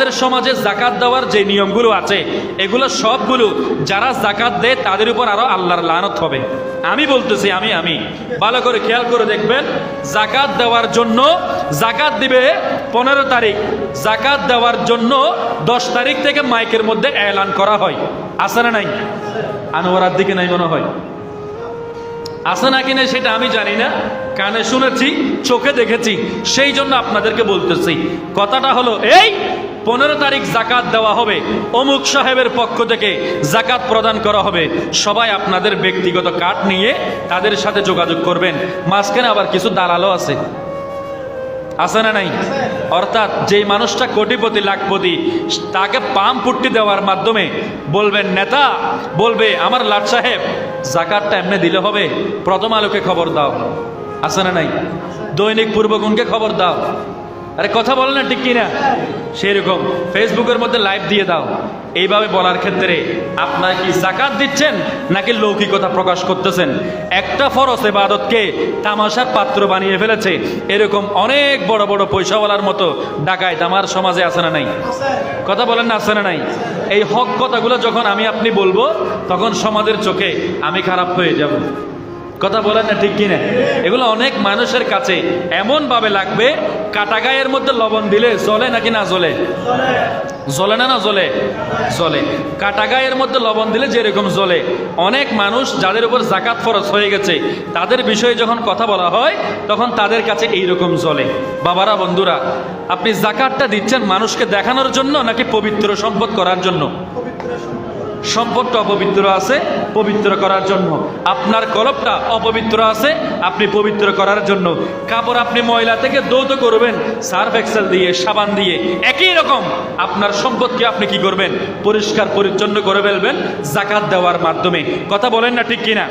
আমাদের সমাজে জাকাত দেওয়ার যে নিয়মগুলো আছে, এগুলো সবগুলো যারা জাকাত দেয় তাদের উপর আরও আল্লাহর লানত হবে। আমি বলতেছি, আমি আমি। ভালো করে খেয়াল করে দেখবেন, জাকাত দেওয়ার জন্য জাকাত দিবে পনেরো তারিখ। জাকাত দেওয়ার জন্য দশ তারিখ থেকে মাইকের মধ্যে এলান করা হয়। আছে না নাই? আনোয়ারার দিকে নাই মনে হয়। আছে না কিনা সেটা আমি জানি না। কানে শুনেছি, চোখে দেখেছি, সেই জন্য আপনাদেরকে বলতেছি। কথাটা হলো এই পনেরো তারিখ জাকাত দেওয়া হবে। অমুক সাহেবের পক্ষ থেকে জাকাত প্রদান করা হবে। সবাই আপনাদের ব্যক্তিগত কার্ড নিয়ে তাদের সাথে যোগাযোগ করবেন। মাঝখানে আবার কিছু দালালও আছে। আছে না নাই? অর্থাৎ যেই মানুষটা কোটিপতি, লাখপতি, তাকে পাম পুট্টি দেওয়ার মাধ্যমে বলবেন, নেতা, বলবে, আমার লাট সাহেব, জাকাতটা এমনি দিলে হবে। প্রথম আলোকে খবর দাও। আছে না নাই? দৈনিক পূর্বগুণকে খবর দাও। আরে কথা বলে না ঠিক কিনা? সেরকম ফেসবুকের মধ্যে লাইভ দিয়ে দাও। এইভাবে বলার ক্ষেত্রে আপনারা কি জাকাত দিচ্ছেন নাকি লৌকিকতা প্রকাশ করতেছেন? একটা ফরস এবাদতকে তামাশার পাত্র বানিয়ে ফেলেছে। এরকম অনেক বড় বড় পয়সাওয়ালার মতো ডাকায় আমার সমাজে আছে না নাই? কথা বলেন না, আছে না নাই? এই হক কথাগুলো যখন আমি আপনি বলব, তখন সমাজের চোখে আমি খারাপ হয়ে যাব। কথা বলেন না ঠিক কিনা? এগুলো অনেক মানুষের কাছে এমন ভাবে লাগবে কাটা গায়ের মধ্যে লবণ দিলে জলে নাকি না জ্বলে? জ্বলে না না জ্বলে? জ্বলে। কাটা গায়ের মধ্যে লবণ দিলে যেরকম জ্বলে। অনেক মানুষ যাদের উপর জাকাত ফরজ হয়ে গেছে, তাদের বিষয়ে যখন কথা বলা হয়, তখন তাদের কাছে এইরকম জ্বলে। বাবারা, বন্ধুরা, আপনি জাকাতটা দিচ্ছেন মানুষকে দেখানোর জন্য নাকি পবিত্র সম্পদ করার জন্য? সম্পদটা অপবিত্র আছে, পবিত্র করার জন্য। আপনার কলপটা অপবিত্র আছে, আপনি পবিত্র করার জন্য। কাপড় আপনি ময়লা থেকে দৌত করবেন, সার্ফ এক্সেল দিয়ে, সাবান দিয়ে, একই রকম আপনার সম্পদকে আপনি কি করবেন? পরিষ্কার, পরিচ্ছন্ন করে ফেলবেন, জাকাত দেওয়ার মাধ্যমে। কথা বলেন না ঠিক কিনা?